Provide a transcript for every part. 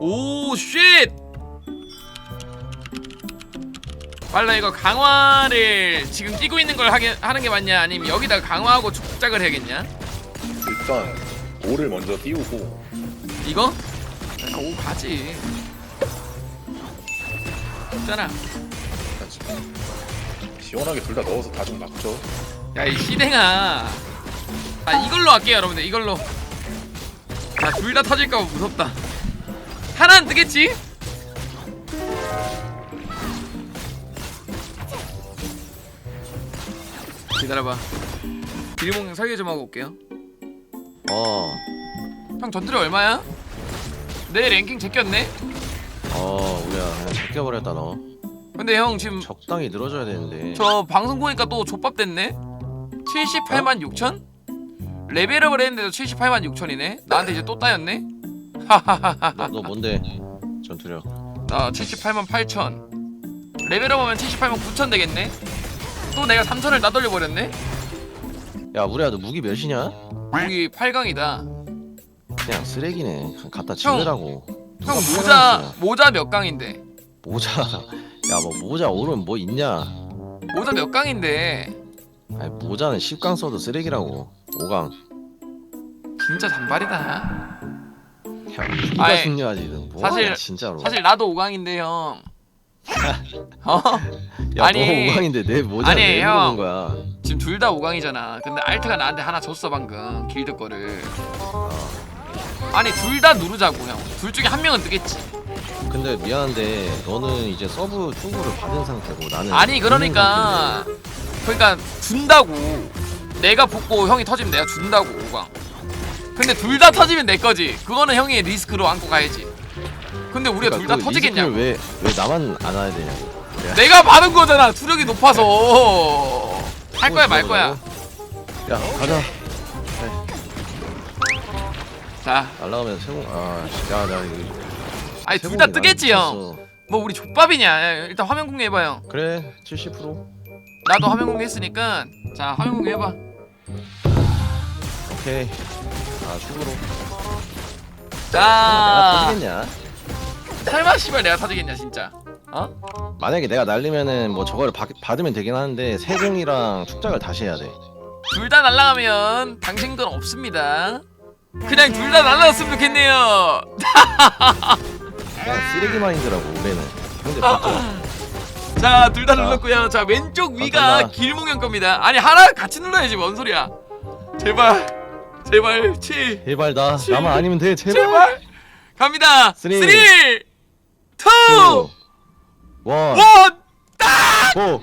오 쉣! 빨라 이거 강화를 지금 뛰고 있는 걸 하게, 하는 게 맞냐? 아니면 여기다 강화하고 축작을 해야겠냐? 일단 5를 먼저 띄우고. 이거? 그러니까 오 가지. 있잖아. 지금 시원하게 둘 다 넣어서 다 좀 막죠. 야이 시댕아. 아 이걸로 할게요 여러분들. 이걸로. 자둘 다 터질까 봐 무섭다 하나는 뜨겠지? 기다려봐 비리몽 설계 좀 하고 올게요 어, 형 전투력 얼마야? 내 랭킹 제꼈네? 어, 우리야 그냥 제껴버렸다 너. 근데 형 지금 적당히 늘어져야 되는데. 저 방송 보니까 또 족밥 됐네? 78만 6천? 레벨업을 했는데도 78만 6천이네? 나한테 이제 또 따였네? 너, 너 뭔데? 전투력. 나 78만 8천 레벨업하면 78만 9천 되겠네? 또 내가 3천을 따돌려 버렸네? 야, 우리야 너 무기 몇이냐? 우리 8강이다 그냥 쓰레기네. 그냥 갖다. 누가 형 모자? 모자 몇 강인데? 모자. 야, 뭐 모자 오르면 뭐 있냐? 모자 몇 강인데? 아니 모자는 10강 써도 쓰레기라고. 5강. 진짜 잔발이다 야, 무기가 아니, 중요하지. 너 뭐하냐 사실- 진짜로. 사실 나도 5강인데 형. 어? 야, 아니, 너 5강인데 내 모자 아니, 왜 형. 물어본 거야? 지금 둘다 5강이잖아. 근데 알트가 나한테 하나 줬어 방금. 길드 거를. 아니 둘 다 누르자고 형 둘 중에 한 명은 뜨겠지. 근데 미안한데 너는 이제 서브 투구를 받은 상태고 나는 아니 그러니까. 그러니까 준다고. 내가 붙고 형이 터지면 내가 준다고 5강 근데 둘 다 터지면 내 거지. 그거는 형이 리스크로 안고 가야지. 근데 우리가 둘다그 터지겠냐고. 왜왜 나만 안 와야 되냐고. 내가 받은 거잖아. 투력이 높아서. 할 거야 말 거야. 야 가자. 자. 날라가면 세공 아야나 이거. 아니 둘 다 세공이 뜨겠지 형. 미쳤어. 뭐 우리 족밥이냐? 일단 화면 공개해봐 형. 그래 70%. 나도 화면 공개했으니까. 자 화면 공개해봐. 오케이. 아. 내가 자 터지겠냐? 설마 씨발 내가 터지겠냐 진짜 어? 만약에 내가 날리면은 뭐 저거를 받, 받으면 되긴 하는데 세공이랑 축작을 다시 해야 돼. 둘 다 날라가면 당신 건 없습니다 그냥 둘 다 날라갔으면 좋겠네요 그냥 쓰레기 마인드라고 우리는. 근데 맞죠? 자 둘 다 자. 눌렀고요 자 왼쪽 위가 간다. 길몽형 겁니다 아니 하나 같이 눌러야지 뭔 소리야 제발 제발 치 제발다. 칠. 나만 아니면 돼. 제발. 제발 갑니다 쓰리. 3 2 투, 원. 1 오.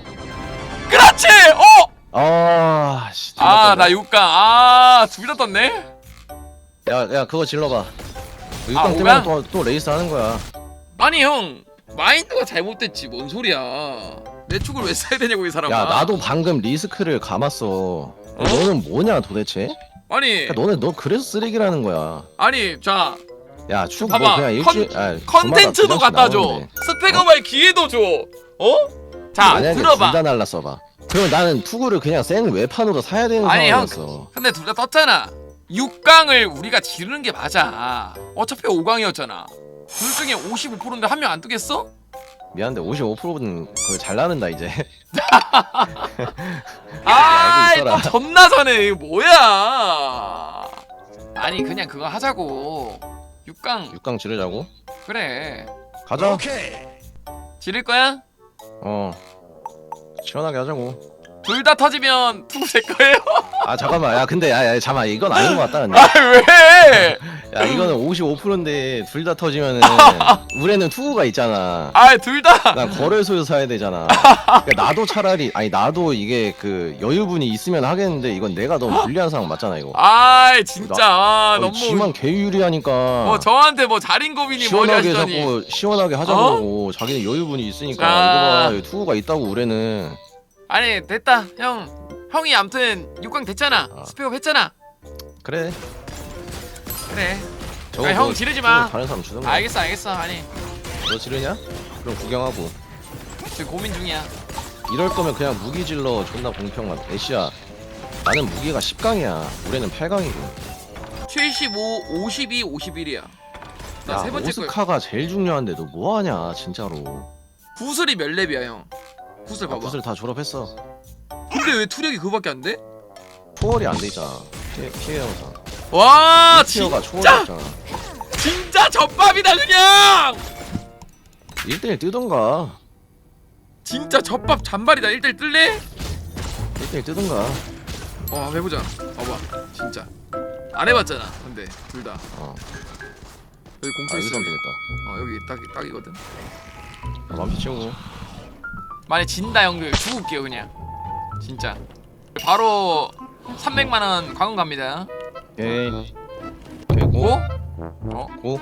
그렇지 어! 아, 씨. 아 나 6강 아 둘 다 떴네 야, 야, 그거 질러봐. 아, 육강 오강? 뜨면 또, 또 레이스 하는 거야. 아니 형 마인드가 잘못됐지 뭔 소리야 내 축을 왜 써야 되냐고 이 사람아 야, 나도 방금 리스크를 감았어. 너는 뭐냐 도대체? 아니 야, 너는 너 그래서 쓰레기라는 거야. 아니 자 야, 축 봐봐 뭐 그냥 일주일, 아, 컨텐츠도 주마다 두 갖다 번씩 줘 나오는데. 스펙업할 기회도 줘 어? 자 만약에 들어봐 둘다 날라 써봐. 그러면 나는 투구를 그냥 센 외판으로 사야 되는 아니, 형. 상황이었어. 근데 둘 다 떴잖아 6강을 우리가 지르는 게 맞아 어차피 5강이었잖아 둘 중에 55%인데 한 명 안 뜨겠어? 미안한데 55%는 그거 잘 나는다 이제. 아 알고 있어라. 또 존나 전에 이거 뭐야 아니 그냥 그거 하자고 6강 6강 지르자고. 그래 가자. 지를 거야? 어. 시원하게 하자고. 둘 다 터지면 투될 거예요? 아 잠깐만. 야 근데 야, 야 잠깐 이건 아닌 것 같다. 근데. 아 왜? 야 이거는 55%인데 둘 다 터지면은 우리는 투구가 있잖아. 아둘 다. 난 거래소에서 사야 되잖아. 그러니까 나도 차라리 아니 나도 이게 그 여유분이 있으면 하겠는데 이건 내가 너무 불리한 상황 맞잖아 이거. 아이 진짜 아, 너무 지만 개유리하니까. 뭐 저한테 뭐 자린 고민이 시원하게 하시더니 자꾸 시원하게 하자 어? 그러고 자기는 여유분이 있으니까 아. 이거 봐 투구가 있다고 우리는 아니 됐다 형 형이 암튼 6강 됐잖아 아. 스펙업 했잖아 그래. 그래 저거 아, 형뭐 지르지 마. 다른 사람 주는 거야. 알겠어 알겠어 아니 너 지르냐? 그럼 구경하고. 지금 고민 중이야 이럴 거면 그냥 무기 질러 존나 공평만. 애쉬야. 나는 무기가 10강이야. 우리는 8강이고. 75 52 51이야 나야세 번째 거 오스카가 제일 중요한데 너 뭐하냐 진짜로 구슬이 몇 렙이야 형 구슬 아, 봐봐 붓을 다 졸업했어 근데 왜 투력이 그거밖에 안 돼? 초월이 안돼 있잖아. 피해, 피해 영상 와 피어가 진짜 초월이 없잖아. 진짜 젖밥이다 그냥! 1대1 뜨던가. 진짜 젖밥 잔발이다. 1대1 뜰래? 1대1 뜨던가. 어 한번 해보자. 봐봐. 진짜. 안 해봤잖아 근데. 둘다. 어. 여기 아, 여기서 있어 하면 여기. 되겠다. 어 여기 딱, 딱이거든. 아, 맘피 채우고. 만약 진다 형들. 죽을게요 그냥 진짜 바로 300만원 광원 갑니다 오케이 오케이 오? 고 어? 고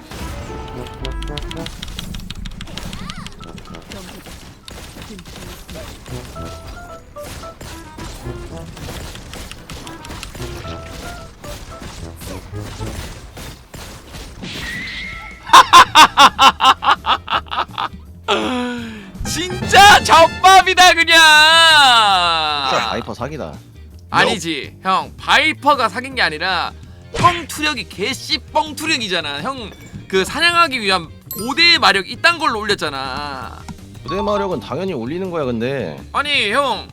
진짜 젖밥이다 그냥. 바이퍼 사기다. 아니지. 형 바이퍼가 사귄 게 아니라 형 투력이 개씨 뻥 투력이잖아. 형 그 사냥하기 위한 고대의 마력 이딴 걸로 올렸잖아. 부대 마력은 당연히 올리는 거야 근데. 아니 형.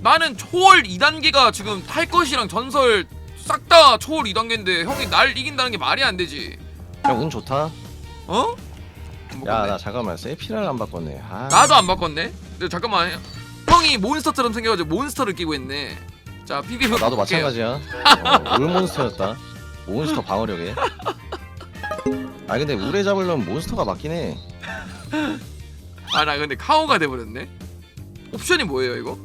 나는 초월 2단계가 지금 탈 것이랑 전설 싹 다 초월 2단계인데 형이 날 이긴다는 게 말이 안 되지. 야운 좋다. 어? 안 야. 나 잠깐만. 세피를 안 바꿨네. 아, 나도 안 바꿨네. 근데 잠깐만. 형이 몬스터처럼 생겨가지고 몬스터를 끼고 있네. 자 PVP 나도 마찬가지야. 어, 울몬스터였다. 몬스터 방어력에. 아 근데 우레 잡으려면 몬스터가 맞긴 해. 아나 근데 카오가 돼버렸네. 옵션이 뭐예요 이거?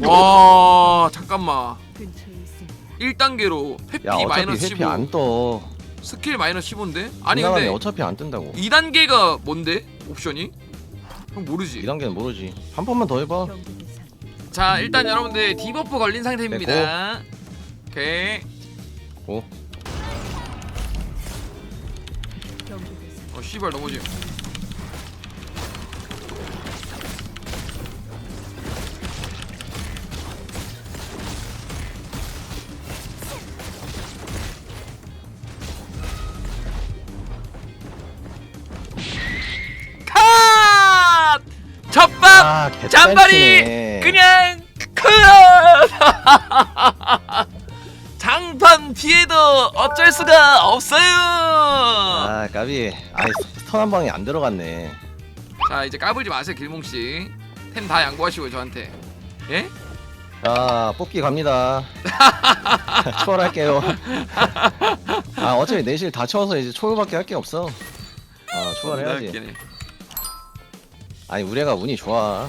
와 잠깐만. 근처에 있습니다. 1단계로 회피 야 어차피 마이너스 회피 15 안 떠 스킬 마이너스 15인데? 아니 근데 어차피 안 뜬다고. 2단계가 뭔데? 옵션이? 형 모르지. 2단계는 모르지. 한 번만 더 해봐. 자 일단 여러분들 디버프 걸린 상태입니다. 오케이. 대상 어 씨발 넘어지 개딴티네. 그냥 컷! 장판 피해도 어쩔 수가 없어요. 아 까비 아이 스턴 한 방에 안 들어갔네 자 이제 까불지 마세요 길몽 씨. 템 다 양보하시고요 저한테. 예? 자 뽑기 갑니다 초월할게요 아 어차피 내실 다 채워서 이제 초월밖에 할 게 없어 아 초월해야지 웃기네. 아니 우레가 운이 좋아